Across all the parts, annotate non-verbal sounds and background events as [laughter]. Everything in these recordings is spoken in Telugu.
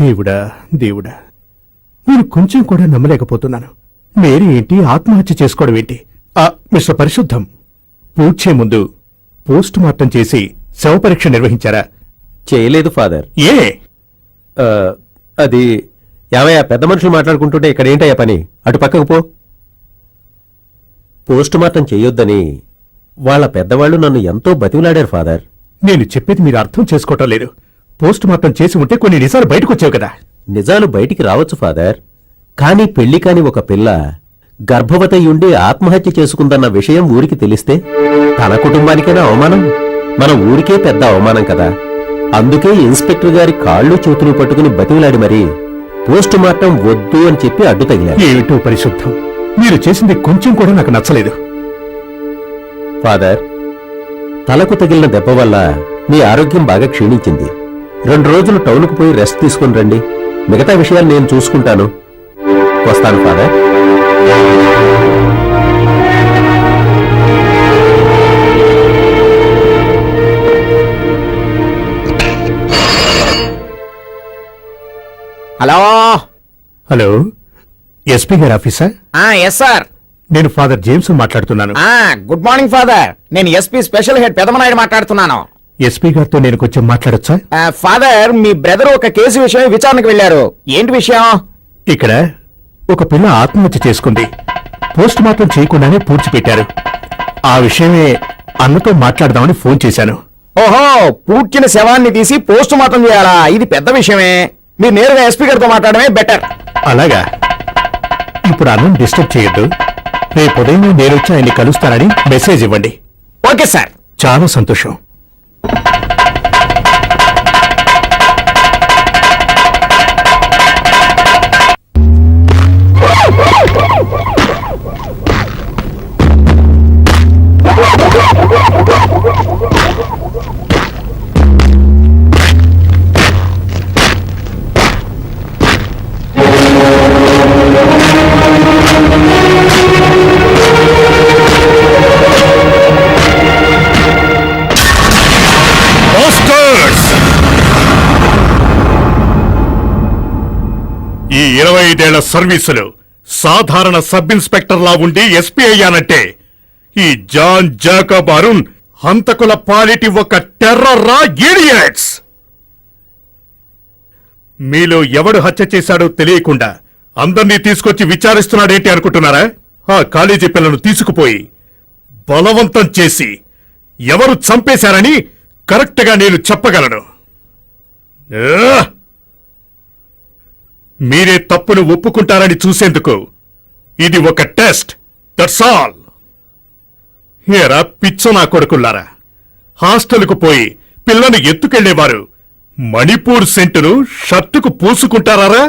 దేవుడా దేవుడా. నేను కొంచెం కూడా నమ్మలేకపోతున్నాను. మేరీ ఏంటి? ఆత్మహత్య చేసుకోవడం ఏంటి? ఆ, మిస్టర్ పరిశుద్ధం పూడ్చే ముందు పోస్ట్ మార్టం చేసి శవ పరీక్ష నిర్వహించారా? చేయలేదు ఫాదర్. ఏ? ఆ, అది యావయ్యా పెద్ద మనుషులు మాట్లాడుకుంటుంటే ఇక్కడ ఏంటయ్యా పని? అటు పక్కకు పో. పోస్ట్ మార్టం చేయొద్దని వాళ్ళ పెద్దవాళ్ళు నన్ను ఎంతో బతిమలాడారు ఫాదర్. నేను చెప్పేది మీరు అర్థం చేసుకోవటం లేదు. పోస్ట్ మార్టం చేసి ఉంటే కొన్ని నిజాలు బయటకు వచ్చావు కదా. నిజాలు బయటికి రావచ్చు ఫాదర్. కానీ పెళ్ళి కాని ఒక పిల్ల గర్భవతి ఉండి ఆత్మహత్య చేసుకుందన్న విషయం ఊరికి తెలిస్తే తన కుటుంబానికైనా అవమానం? మన ఊరికే పెద్ద అవమానం కదా. అందుకే ఇన్స్పెక్టర్ గారి కాళ్ళు చేతులు పట్టుకుని బతిమలాడి మరీ పోస్ట్ మార్టం వద్దు అని చెప్పి అడ్డు తగిలారు. ఏమిటో పరిశుద్ధం. మీరు చేసింది కొంచెం కూడా నాకు నచ్చలేదు. ఫాదర్ తలకు తగిలిన దెబ్బ వల్ల మీ ఆరోగ్యం బాగా క్షీణించింది. రెండు రోజులు టౌన్కు పోయి రెస్ట్ తీసుకుని రండి. మిగతా విషయాలు నేను చూసుకుంటాను. వస్తాను ఫాదర్. హలో? హలో. ఎస్పీ గారి ఆఫీసా? ఎస్ సార్ నేను ఫాదర్ జేమ్స్ మాట్లాడుతున్నాను. గుడ్ మార్నింగ్ ఫాదర్ నేను ఎస్పీ స్పెషల్ హెడ్ పెదమనాయుడు మాట్లాడుతున్నాను. ఎస్పీ గారితో నేను కొంచెం మాట్లాడొచ్చా? ఫాదర్ మీ బ్రదర్ ఒక కేసు విషయం విచారణకు వెళ్ళారు. ఏంటి విషయం? ఇక్కడ ఒక పిల్ల ఆత్మహత్య చేసుకుంది. పోస్ట్ మార్టం చేయకుండానే పూడ్చిపెట్టారు. ఆ విషయమే అన్నతో మాట్లాడదామని ఫోన్ చేశాను. ఓహో పూడ్చిన శవాన్ని తీసి పోస్ట్ మార్టం చేయాలా? ఇది పెద్ద విషయమే. మీరు నేరుగా ఎస్పీ గారితో మాట్లాడమే బెటర్ అలాగా. ఇప్పుడు అన్నం డిస్టర్బ్ చేయొద్దు. రేపు ఉదయం నేను వచ్చి ఆయన్ని కలుస్తానని మెసేజ్ ఇవ్వండి. ఓకే సార్ చాలా సంతోషం. you ఈ ఇరవై ఐదేళ్ళ సర్వీసులు సాధారణ సబ్ ఇన్స్పెక్టర్లా ఉండి ఎస్పీ అయ్యానంటే ఈ జాన్ జాకబ్ అరుణ్ హంతకుల పాలిటి ఒక టెర్రర్రా ఈడియట్స్ మీలో ఎవడు హత్య చేశాడో తెలియకుండా అందర్నీ తీసుకొచ్చి విచారిస్తున్నాడేంటి అనుకుంటున్నారా? ఆ కాలేజీ పిల్లను తీసుకుపోయి బలవంతం చేసి ఎవరు చంపేశారని కరెక్ట్గా నేను చెప్పగలను. ఆ! మీరే తప్పును ఒప్పుకుంటారని చూసేందుకు. ఇది ఒక టెస్ట్. దట్స్ ఆల్ ఏరా పిచ్చ నా కొడుకుల్లారా. హాస్టల్కు పోయి పిల్లను ఎత్తుకెళ్ళేవారు మణిపూర్ సెంటును షర్టుకు పూసుకుంటారా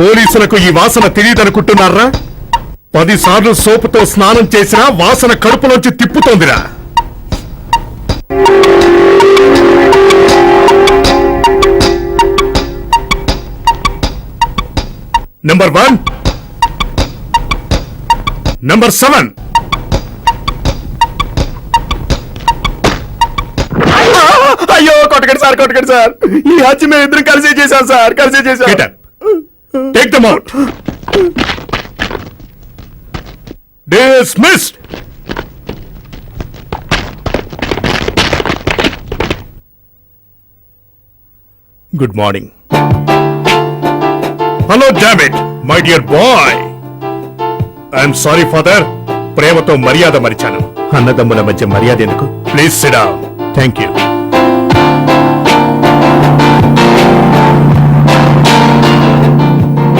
పోలీసులకు ఈ వాసన తెలియదనుకుంటున్నారా? పదిసార్లు సోపుతో స్నానం చేసినా వాసన కడుపులోంచి తిప్పుతోందిరా. నెంబర్ వన్ నెంబర్ సెవెన్ అయ్యో కొట్టకండి సార్ కొట్టకండి సార్. ఈ హత్య మేము ఇద్దరం కలిసి చేశాం సార్ కలిసి చేశాం. Up. Take Dismissed. Good morning hello dammit my dear boy I'm sorry father ప్రేమతో మర్యాద మరిచాను. అన్నదమ్ముల మధ్య మర్యాద ఎందుకు? ప్లీజ్ సిడా థ్యాంక్ యూ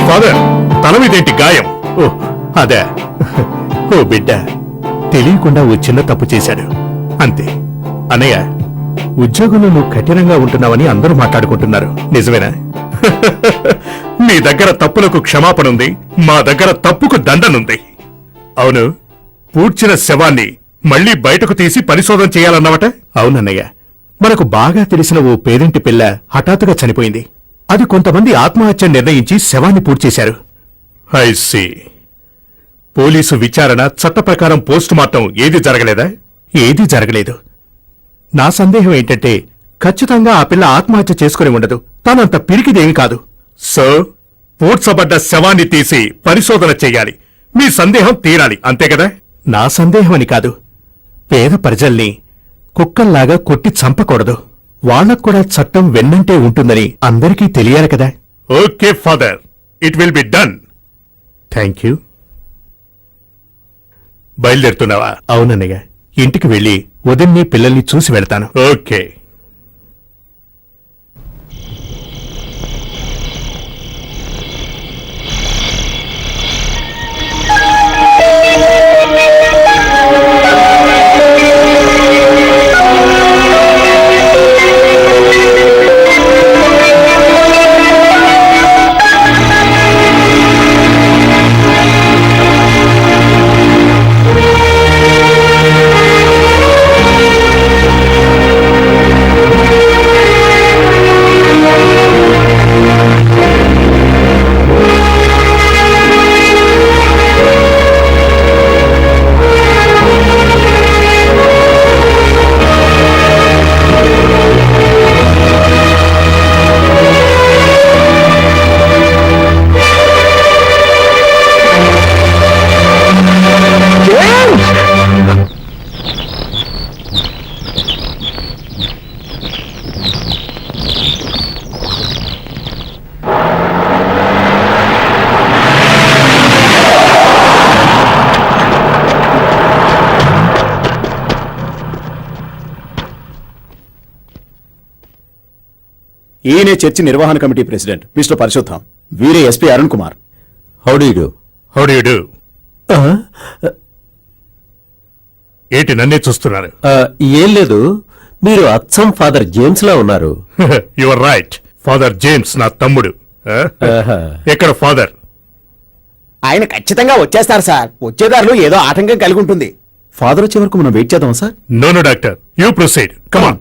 ఫాదర్ తల మీదేంటి గాయం? ఓ అదే. ఓ బిడ్డ తెలియకుండా ఓ చిన్న తప్పు చేశాడు. అంతే. అన్నయ్య ఉద్యోగంలో నువ్వు కఠినంగా ఉంటున్నావని అందరూ మాట్లాడుకుంటున్నారు. నిజమేనా? [laughs] మీ దగ్గర తప్పులకు క్షమాపణ ఉంది మా దగ్గర తప్పుకు దండనుంది అవును. పూడ్చిన శవాన్ని మళ్ళీ బయటకు తీసి పరిశోధన చేయాలన్నవట? అవునన్నయ్య. మనకు బాగా తెలిసిన ఓ పేరింటి పిల్ల హఠాత్తుగా చనిపోయింది. అది కొంతమంది ఆత్మహత్య నిర్ణయించి శవాన్ని పూడ్చేశారు. I C. పోలీసు విచారణ చట్ట ప్రకారం పోస్ట్ మార్టం ఏది జరగలేదా? ఏదీ జరగలేదు. నా సందేహం ఏంటంటే ఖచ్చితంగా ఆ పిల్ల ఆత్మహత్య చేసుకుని ఉండదు. తనంత పిరికిదేమి కాదు. సార్ పూడ్చబడ్డ శవాన్ని తీసి పరిశోధన చెయ్యాలి మీ సందేహం తీరాలి అంతే కదా? నా సందేహం అని కాదు. పేద ప్రజల్ని కుక్కల్లాగా కొట్టి చంపకూడదు. వాళ్ళకు కూడా చట్టం వెన్నంటే ఉంటుందని అందరికీ తెలియాలి కదా? Okay father. It will be done. Thank you బయలుదేరుతున్నావా? అవునన్నయ్య. ఇంటికి వెళ్ళి ఉదయన్ని పిల్లల్ని చూసి వెళ్తాను. ఓకే. ఈయనే చర్చి నిర్వహణ కమిటీ ప్రెసిడెంట్ మిస్టర్ పరిశుద్ధం వీరే ఎస్పీ అరుణ్ కుమార్. హౌడీడు హౌ డు యు డు ఏంటి నన్నే చూస్తున్నారు? ఏం లేదు. మీరు అచ్చం ఫాదర్ జేమ్స్ లా ఉన్నారు యువర్ రైట్ ఫాదర్ జేమ్స్ నా తమ్ముడు. ఎక్కడ ఫాదర్ ఆయన ఖచ్చితంగా వచ్చేస్తారు సార్. వచ్చేదారులు ఏదో ఆటంకం కలిగి ఉంటుంది. ఫాదర్ వచ్చే వరకు మనం వెయిట్ చేద్దాం sir no no doctor you proceed come on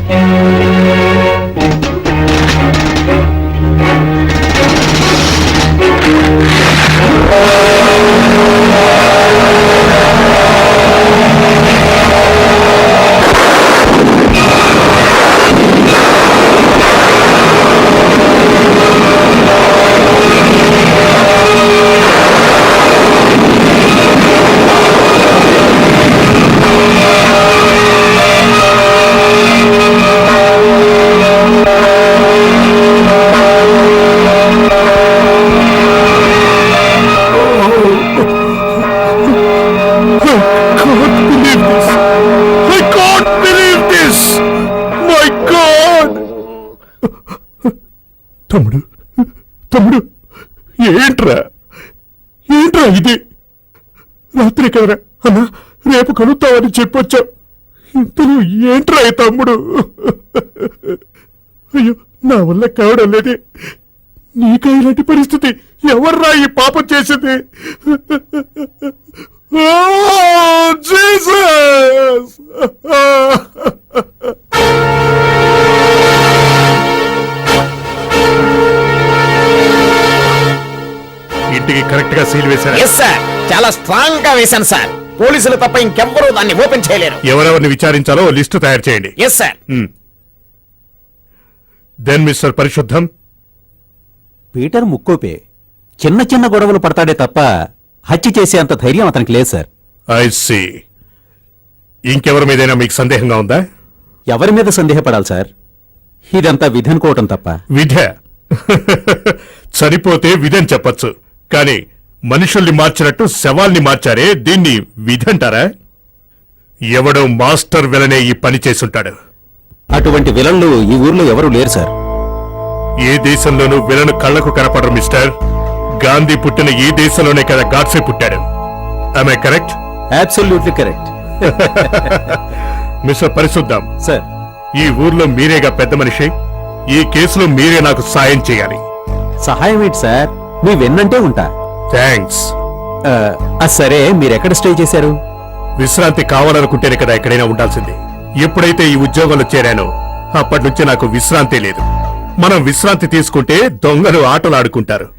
ఏంట్రా? ఏంట్రా ఇది? రాత్రి కదరా అన్నా రేపు కలుగుతావని చెప్పొచ్చా. ఇంతలో ఏంట్రా ఈ తమ్ముడు? అయ్యో నా వల్ల కావడం లేదే. నీకా ఇలాంటి పరిస్థితి ఎవర్రా ఈ పాపం చేసింది? Oh, ఇంటికి కరెక్ట్గా సీల్ వేశారా? ఎస్ సార్ చాలా స్ట్రాంగ్గా వేశాను సార్ పోలీసులు తప్ప ఇంకెవ్వరూ దాన్ని ఓపెన్ చేయలేరు. ఎవరెవరిని విచారించాలో లిస్టు తయారు చేయండి. Yes sir then mister Parishuddham Peter ముక్కోపే చిన్న చిన్న గొడవలు పడతాడే తప్ప హత్య చేసే అంత ధైర్యం అతనికి లేదు సార్ ఐ సి ఇంకెవరి మీదైనా మీకు సందేహంగా ఉందా? ఎవరి మీద సందేహపడాలి సార్ ఇదంతా విధి అనుకోవటం తప్ప. విధ. [laughs] చనిపోతే విధని చెప్పొచ్చు. కానీ మనుషుల్ని మార్చినట్టు శవాల్ని మార్చారే దీన్ని విధంటారా? ఎవడో మాస్టర్ వెలనే ఈ పని చేసుంటాడు అటువంటి విలన్లు ఈ ఊర్లో ఎవరూ లేరు సార్. ఏ దేశంలోనూ విలను కళ్ళకు కనపడరు మిస్టర్. గాంధీ పుట్టిన ఈ దేశంలోనే కదా గాడ్సే పుట్టాడు. ఆమె correct absolutely correct mister Parishuddham. Sir ఈ ఊర్లో మీరేగా పెద్ద మనిషి? ఈ కేసులో మీరే నాకు సాయం చేయాలి. సహాయం ఏంటి సార్? మీ వెన్నంటే ఉంటా. థ్యాంక్స్ సరే మీరెక్కడ స్టే చేశారు? విశ్రాంతి కావాలనుకుంటేనే కదా ఎక్కడైనా ఉండాల్సింది. ఎప్పుడైతే ఈ ఉద్యోగంలో చేరానో అప్పటి నుంచి నాకు విశ్రాంతి లేదు. మనం విశ్రాంతి తీసుకుంటే దొంగలు ఆటలు ఆడుకుంటారు.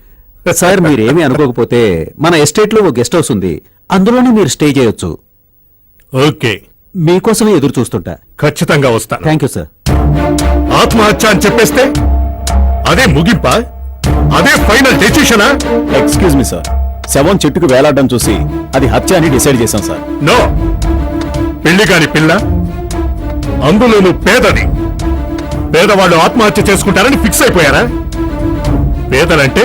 సార్ మీరేమీ అనుకోకపోతే మన ఎస్టేట్లో ఓ గెస్ట్ హౌస్ ఉంది. అందులోనే మీరు స్టే చేయొచ్చు. ఓకే. మీకోసమే ఎదురు చూస్తుంటా. ఖచ్చితంగా వస్తాను. థ్యాంక్ యూ సార్ ఆత్మహత్య అని చెప్పేస్తే అదే ముగింప? అదే ఫైనల్ డెసిషనా? Excuse me sir. శవం చెట్టుకు వేలాడడం చూసి అది హత్య అని డిసైడ్ చేశాం సార్. నో. పెళ్ళి కాని పిల్ల అందులోనూ పేదని పేదవాళ్ళు ఆత్మహత్య చేసుకుంటారని ఫిక్స్ అయిపోయారా? పేదలంటే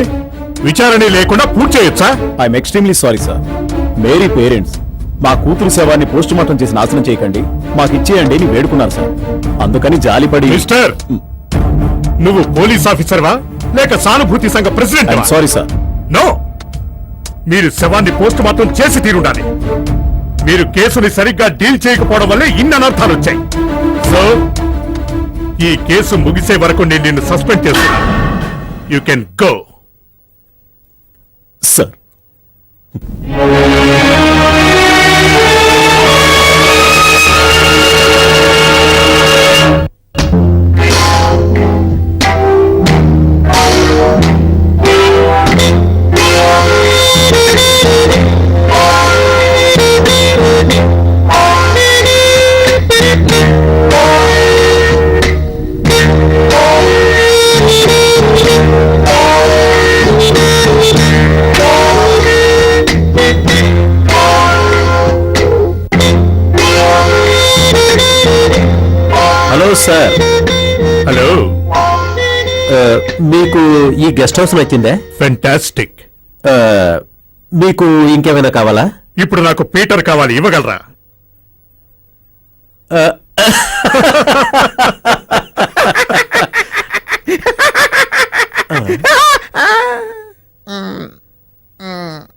విచారణ లేకుండా పూర్తి చేయొచ్చా? I'm extremely sorry sir. Mary parents మా కూతురు శవాన్ని పోస్ట్ మార్టం చేసి నాశనం చేయకండి. మాకు ఇచ్చేయండి అని వేడుకున్నారు సార్. అందుకని జాలిపడి మిస్టర్ నువ్వు పోలీస్ ఆఫీసర్వా? లేక సానుభూతి సంఘ ప్రెసిడెంట్ సారీ సార్ నో మీరు శవాన్ని పోస్ట్ మార్టం చేసి తీరుండాలి. మీరు కేసుని సరిగ్గా డీల్ చేయకపోవడం వల్లే ఇన్ని అనర్థాలు వచ్చాయి. సో ఈ కేసు ముగిసే వరకు నేను నిన్ను సస్పెండ్ చేస్తున్నాను. You can go sir hello sir hello మీకు ఈ గెస్ట్ హౌస్ నచ్చిందే? ఫెంటాస్టిక్ uh, మీకు ఇంకేమైనా కావాలా? ఇప్పుడు నాకు పీటర్ కావాలి ఇవ్వగలరా? Uh, [laughs] uh. Mm. mm.